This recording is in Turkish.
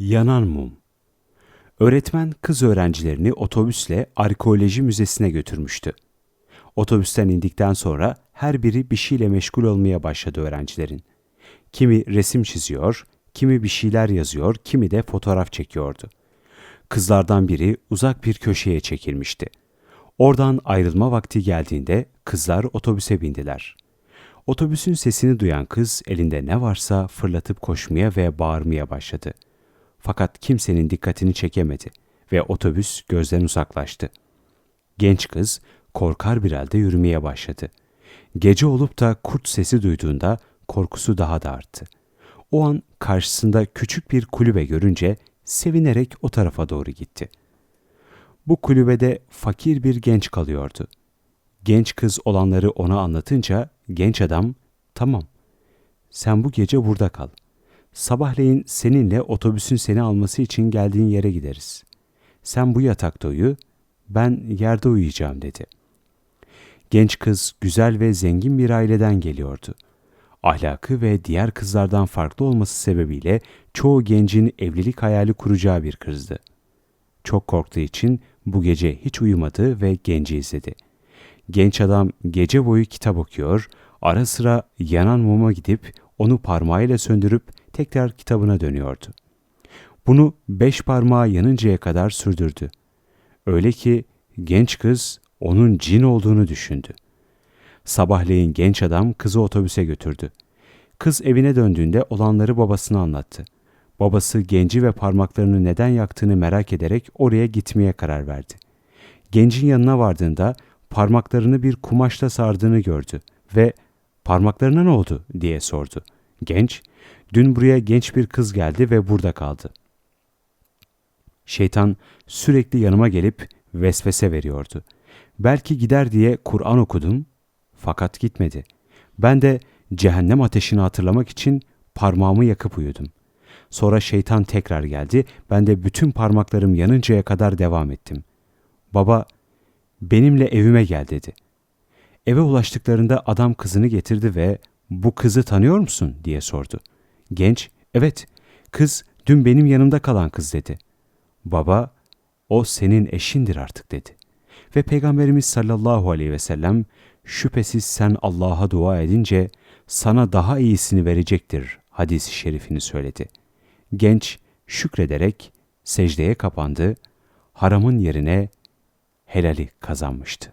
Yanan mum. Öğretmen kız öğrencilerini otobüsle arkeoloji müzesine götürmüştü. Otobüsten indikten sonra her biri bir şeyle meşgul olmaya başladı öğrencilerin. Kimi resim çiziyor, kimi bir şeyler yazıyor, kimi de fotoğraf çekiyordu. Kızlardan biri uzak bir köşeye çekilmişti. Oradan ayrılma vakti geldiğinde kızlar otobüse bindiler. Otobüsün sesini duyan kız elinde ne varsa fırlatıp koşmaya ve bağırmaya başladı. Fakat kimsenin dikkatini çekemedi ve otobüs gözden uzaklaştı. Genç kız korkar bir halde yürümeye başladı. Gece olup da kurt sesi duyduğunda korkusu daha da arttı. O an karşısında küçük bir kulübe görünce sevinerek o tarafa doğru gitti. Bu kulübede fakir bir genç kalıyordu. Genç kız olanları ona anlatınca genç adam, tamam sen bu gece burada kal. Sabahleyin seninle otobüsün seni alması için geldiğin yere gideriz. Sen bu yatakta uyu, ben yerde uyuyacağım dedi. Genç kız güzel ve zengin bir aileden geliyordu. Ahlakı ve diğer kızlardan farklı olması sebebiyle çoğu gencin evlilik hayali kuracağı bir kızdı. Çok korktuğu için bu gece hiç uyumadı ve genci izledi. Genç adam gece boyu kitap okuyor, ara sıra yanan muma gidip onu parmağıyla söndürüp tekrar kitabına dönüyordu. Bunu beş parmağı yanıncaya kadar sürdürdü. Öyle ki genç kız onun cin olduğunu düşündü. Sabahleyin genç adam kızı otobüse götürdü. Kız evine döndüğünde olanları babasına anlattı. Babası genci ve parmaklarını neden yaktığını merak ederek oraya gitmeye karar verdi. Gencin yanına vardığında parmaklarını bir kumaşla sardığını gördü ve parmaklarına ne oldu diye sordu. Genç, dün buraya genç bir kız geldi ve burada kaldı. Şeytan sürekli yanıma gelip vesvese veriyordu. Belki gider diye Kur'an okudum fakat gitmedi. Ben de cehennem ateşini hatırlamak için parmağımı yakıp uyudum. Sonra şeytan tekrar geldi. Ben de bütün parmaklarım yanıncaya kadar devam ettim. Baba, benimle evime gel dedi. Eve ulaştıklarında adam kızını getirdi ve bu kızı tanıyor musun diye sordu. Genç, evet kız dün benim yanımda kalan kız dedi. Baba, o senin eşindir artık dedi. Ve Peygamberimiz sallallahu aleyhi ve sellem şüphesiz sen Allah'a dua edince sana daha iyisini verecektir hadisi şerifini söyledi. Genç şükrederek secdeye kapandı, haramın yerine helali kazanmıştı.